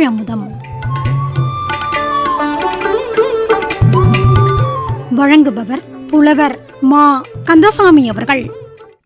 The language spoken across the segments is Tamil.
தமிழமுதம் வழங்குபவர் புலவர் மா. கந்தசாமி அவர்கள்.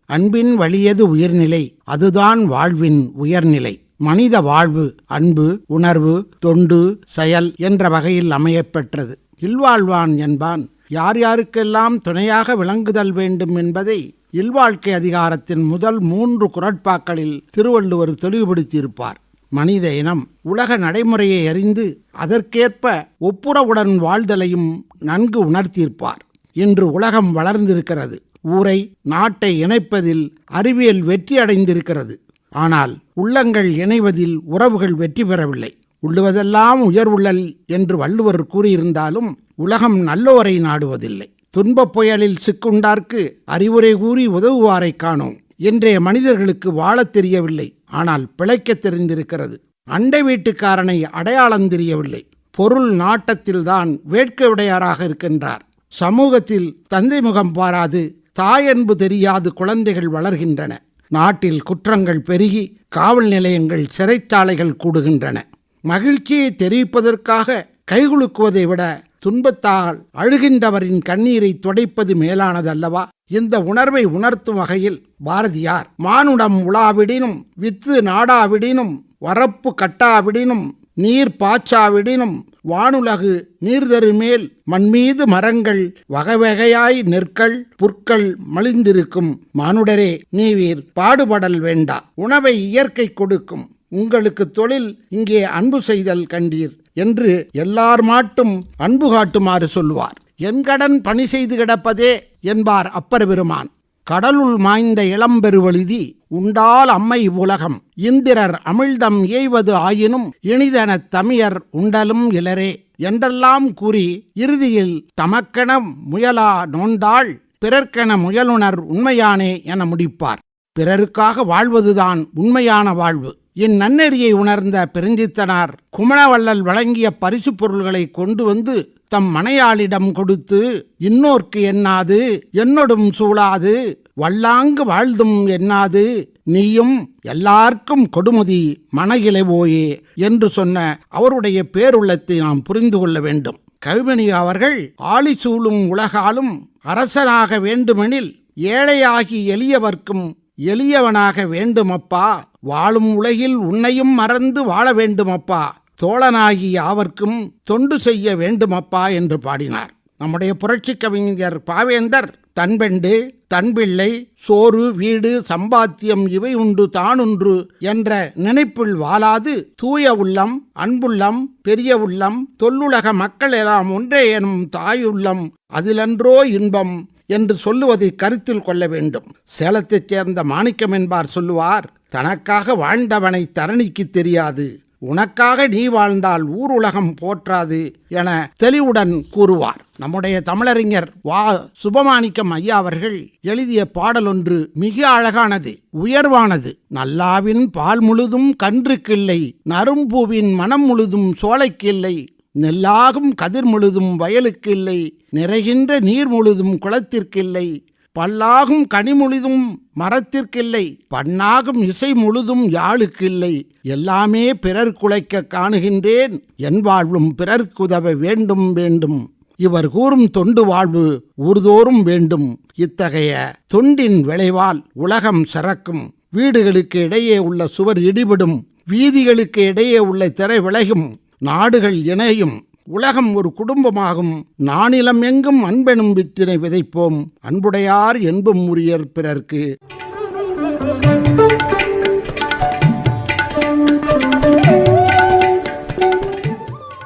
அன்பின் வலியது உயிர்நிலை அதுதான் வாழ்வின் உயர்நிலை. மனித வாழ்வு அன்பு உணர்வு தொண்டு செயல் என்ற வகையில் அமையப்பெற்றது. இல்வாழ்வான் என்பான் யார் யாருக்கெல்லாம் துணையாக விளங்குதல் வேண்டும் என்பதை இல்வாழ்க்கை அதிகாரத்தின் முதல் மூன்று குரட்பாக்களில் திருவள்ளுவர் தெளிவுபடுத்தியிருப்பார். மனித இனம் உலக நடைமுறையை அறிந்து அதற்கேற்ப ஒப்புரவுடன் வாழ்தலையும் நன்கு உணர்த்தியிருப்பார் இன்று உலகம் வளர்ந்திருக்கிறது. ஊரை நாட்டை இணைப்பதில் அறிவியல் வெற்றி அடைந்திருக்கிறது. ஆனால் உள்ளங்கள் இணைவதில் உறவுகள் வெற்றி பெறவில்லை. உள்ளுவதெல்லாம் உயர்வுள்ளல் என்று வள்ளுவர் கூறியிருந்தாலும் உலகம் நல்லோரை நாடுவதில்லை. துன்பப் புயலில் சிக்குண்டார்க்கு அறிவுரை கூறி உதவுவாரை காணோம். இன்றைய மனிதர்களுக்கு வாழத் தெரியவில்லை. ஆனால் பிழைக்கத் தெரிந்திருக்கிறது. அண்டை வீட்டுக்காரனை அடையாளம் தெரியவில்லை. பொருள் நாட்டத்தில்தான் வேட்கை உடையாராக இருக்கின்றார். சமூகத்தில் தந்தை முகம் பாராது தாயன்பு தெரியாது குழந்தைகள் வளர்கின்றன. நாட்டில் குற்றங்கள் பெருகி காவல் நிலையங்கள் சிறைச்சாலைகள் கூடுகின்றன. மகிழ்ச்சியை தெரிவிப்பதற்காக கைகுலுக்குவதை விட துன்பத்தால் அழுகின்றவரின் கண்ணீரை துடைப்பது மேலானதல்லவா? இந்த உணர்வை உணர்த்தும் வகையில் பாரதியார் மானுடம் உலாவிடினும் வித்து நாடாவிடினும் வரப்பு கட்டாவிடினும் நீர் பாய்ச்சாவிடினும் வானுலகு நீர்தருமேல் மண்மீது மரங்கள் வகைவகையாய் நெற்கள் புற்கள் மலிந்திருக்கும். மானுடரே நீவீர் பாடுபடல் வேண்டா உணவை இயற்கை கொடுக்கும். உங்களுக்கு தொழில் இங்கே அன்பு செய்தல் கண்டீர் என்று எல்லார் மாட்டும் அன்பு காட்டுமாறு சொல்லுவார் என் கடன் பணி செய்து கிடப்பதே என்பார் அப்பர் பெருமான் கடலுள் மாய்ந்த இளம்பெருவழுதி உண்டால் அம்மை உலகம் இந்திரர் அமிழ்தம் ஏய்வது ஆயினும் இனிதன தமியர் உண்டலும் இலரே என்றெல்லாம் கூறி இறுதியில் தமக்கென முயலா நோந்தாள் பிறர்க்கென முயலுணர் உண்மையானே என முடிப்பார். பிறருக்காக வாழ்வதுதான் உண்மையான வாழ்வு. இந்நன்னெறியை உணர்ந்த பெருஞ்சித்தனார் குமணவள்ளல் வழங்கிய பரிசுப் பொருள்களை கொண்டு வந்து தம் மனையாளிடம் கொடுத்து இன்னோர்க்கு எண்ணாது என்னொடும் சூழாது? வல்லாங்கு வாழ்ந்தும் எண்ணாது நீயும் எல்லார்க்கும் கொடுமதி மனகிளைவோயே என்று சொன்ன அவருடைய பேருள்ளத்தை நாம் புரிந்து கொள்ள வேண்டும். கவிமணி அவர்கள் ஆளி சூழும் உலகாலும் அரசனாக வேண்டுமெனில் ஏழையாகி எளியவர்க்கும் எளியவனாக வேண்டுமப்பா? வாழும் உலகில் உன்னையும் மறந்து வாழ வேண்டுமப்பா? தோழனாகி யாவர்க்கும் தொண்டு செய்ய வேண்டுமப்பா என்று பாடினார். நம்முடைய புரட்சி கவிஞர் பாவேந்தர் தன்பெண்டு தன்பிள்ளை சோறு வீடு சம்பாத்தியம் இவை உண்டு தானுன்று என்ற நினைப்பில் வாழாது தூய உள்ளம் அன்புள்ளம் பெரிய உள்ளம் தொல்லுலக மக்கள் எல்லாம் ஒன்றே எனும் தாயுள்ளம் அதிலன்றோ இன்பம் என்று சொல்லுவதை கருத்தில் கொள்ள வேண்டும். சேலத்தைச் சேர்ந்த மாணிக்கம் என்பார் சொல்லுவார் தனக்காக வாழ்ந்தவனை தரணிக்கு தெரியாது உனக்காக நீ வாழ்ந்தால் ஊர் உலகம் போற்றாது என தெளிவுடன் கூறுவார். நம்முடைய தமிழறிஞர் வா. சுபமாணிக்கம் ஐயா அவர்கள் எழுதிய பாடல் ஒன்று மிக அழகானது உயர்வானது. நல்லாவின் பால் முழுதும் கன்றுக்கில்லை நரும்பூவின் மனம் முழுதும் சோலைக்கில்லை நெல்லாகும் கதிர் முழுதும் வயலுக்கு இல்லை நிறைகின்ற நீர் முழுதும் குளத்திற்கில்லை பல்லாகும் கனி முழுதும் மரத்திற்கில்லை பண்ணாகும் இசை முழுதும் யாழுக்கில்லை. எல்லாமே பிறர் குலைக்க காணுகின்றேன் என் வாழ்வும் பிறர்க்குதவ வேண்டும் வேண்டும். இவர் கூறும் தொண்டு வாழ்வு ஊர்தோறும் வேண்டும். இத்தகைய தொண்டின் விளைவால் உலகம் சிறக்கும். வீடுகளுக்கு இடையே உள்ள சுவர் இடிபடும் வீதிகளுக்கு இடையே உள்ள திரை விலகும் நாடுகள் இணையும். உலகம் ஒரு குடும்பமாகும். நானிலம் எங்கும் அன்பெனும் வித்தினை விதைப்போம். அன்புடையார் என்பும் உரியர் பிறர்க்கு.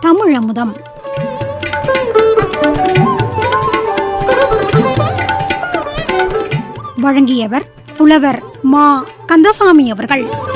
தமிழமுதம் வழங்கியவர் புலவர் மா. கந்தசாமி அவர்கள்.